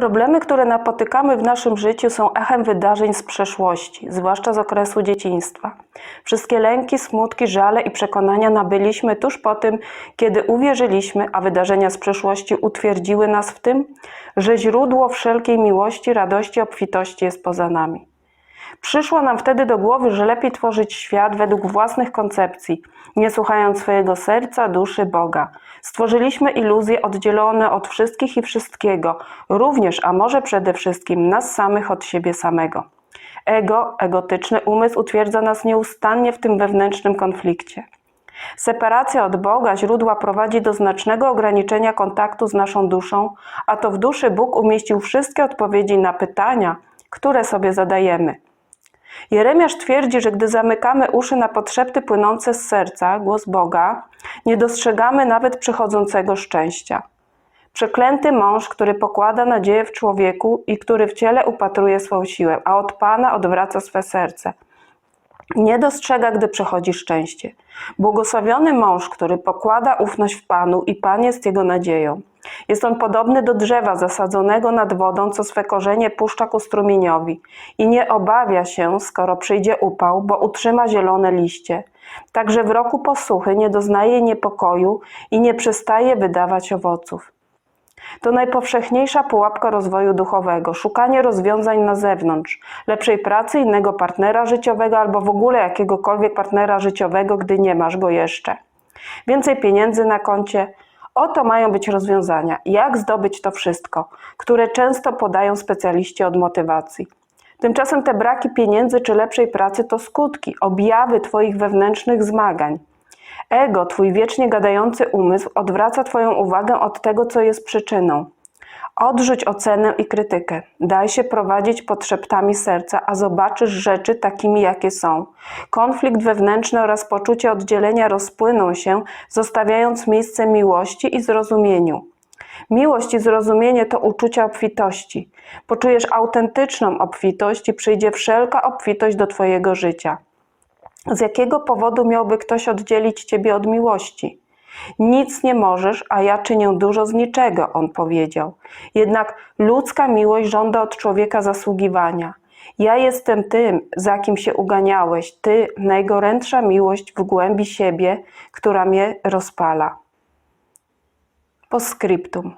Problemy, które napotykamy w naszym życiu, są echem wydarzeń z przeszłości, zwłaszcza z okresu dzieciństwa. Wszystkie lęki, smutki, żale i przekonania nabyliśmy tuż po tym, kiedy uwierzyliśmy, a wydarzenia z przeszłości utwierdziły nas w tym, że źródło wszelkiej miłości, radości, obfitości jest poza nami. Przyszło nam wtedy do głowy, że lepiej tworzyć świat według własnych koncepcji, nie słuchając swojego serca, duszy, Boga. Stworzyliśmy iluzje oddzielone od wszystkich i wszystkiego, również, a może przede wszystkim nas samych od siebie samego. Ego, egotyczny umysł utwierdza nas nieustannie w tym wewnętrznym konflikcie. Separacja od Boga, źródła prowadzi do znacznego ograniczenia kontaktu z naszą duszą, a to w duszy Bóg umieścił wszystkie odpowiedzi na pytania, które sobie zadajemy. Jeremiasz twierdzi, że gdy zamykamy uszy na podszepty płynące z serca, głos Boga, nie dostrzegamy nawet przychodzącego szczęścia. Przeklęty mąż, który pokłada nadzieję w człowieku i który w ciele upatruje swą siłę, a od Pana odwraca swe serce. Nie dostrzega, gdy przychodzi szczęście. Błogosławiony mąż, który pokłada ufność w Panu i Pan jest jego nadzieją. Jest on podobny do drzewa zasadzonego nad wodą, co swe korzenie puszcza ku strumieniowi i nie obawia się, skoro przyjdzie upał, bo utrzyma zielone liście. Także w roku posuchy nie doznaje niepokoju i nie przestaje wydawać owoców. To najpowszechniejsza pułapka rozwoju duchowego szukanie rozwiązań na zewnątrz, lepszej pracy, innego partnera życiowego albo w ogóle jakiegokolwiek partnera życiowego, gdy nie masz go jeszcze. Więcej pieniędzy na koncie. Oto mają być rozwiązania. Jak zdobyć to wszystko, które często podają specjaliści od motywacji. Tymczasem te braki pieniędzy czy lepszej pracy to skutki, objawy Twoich wewnętrznych zmagań. Ego, twój wiecznie gadający umysł, odwraca Twoją uwagę od tego, co jest przyczyną. Odrzuć ocenę i krytykę. Daj się prowadzić pod szeptami serca, a zobaczysz rzeczy takimi, jakie są. Konflikt wewnętrzny oraz poczucie oddzielenia rozpłyną się, zostawiając miejsce miłości i zrozumieniu. Miłość i zrozumienie to uczucia obfitości. Poczujesz autentyczną obfitość i przyjdzie wszelka obfitość do Twojego życia. Z jakiego powodu miałby ktoś oddzielić ciebie od miłości? Nic nie możesz, a ja czynię dużo z niczego, on powiedział. Jednak ludzka miłość żąda od człowieka zasługiwania. Ja jestem tym, za kim się uganiałeś, ty, najgorętsza miłość w głębi siebie, która mnie rozpala. Postscriptum.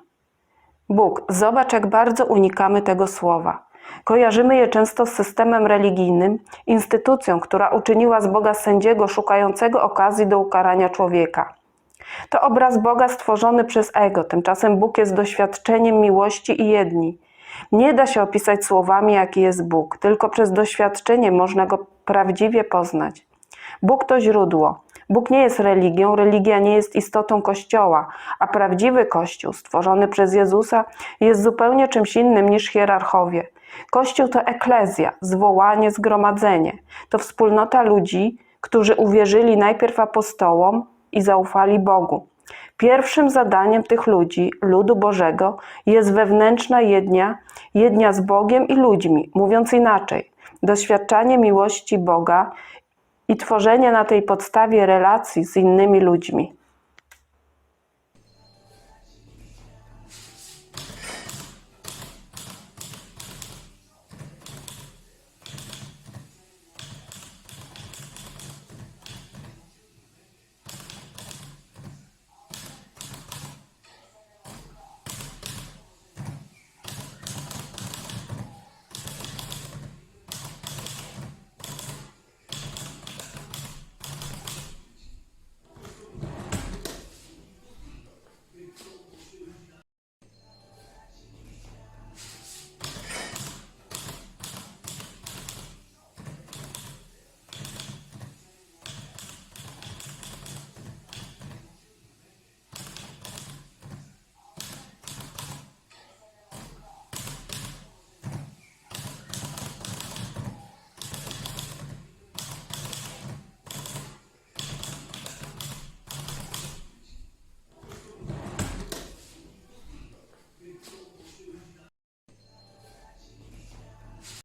Bóg, zobacz, jak bardzo unikamy tego słowa. Kojarzymy je często z systemem religijnym, instytucją, która uczyniła z Boga sędziego szukającego okazji do ukarania człowieka. To obraz Boga stworzony przez ego, tymczasem Bóg jest doświadczeniem miłości i jedni. Nie da się opisać słowami, jaki jest Bóg, tylko przez doświadczenie można go prawdziwie poznać. Bóg to źródło. Bóg nie jest religią, religia nie jest istotą Kościoła, a prawdziwy Kościół, stworzony przez Jezusa, jest zupełnie czymś innym niż hierarchowie. Kościół to eklezja, zwołanie, zgromadzenie. To wspólnota ludzi, którzy uwierzyli najpierw apostołom i zaufali Bogu. Pierwszym zadaniem tych ludzi, ludu Bożego, jest wewnętrzna jednia, jednia z Bogiem i ludźmi, mówiąc inaczej, doświadczanie miłości Boga i tworzenie na tej podstawie relacji z innymi ludźmi.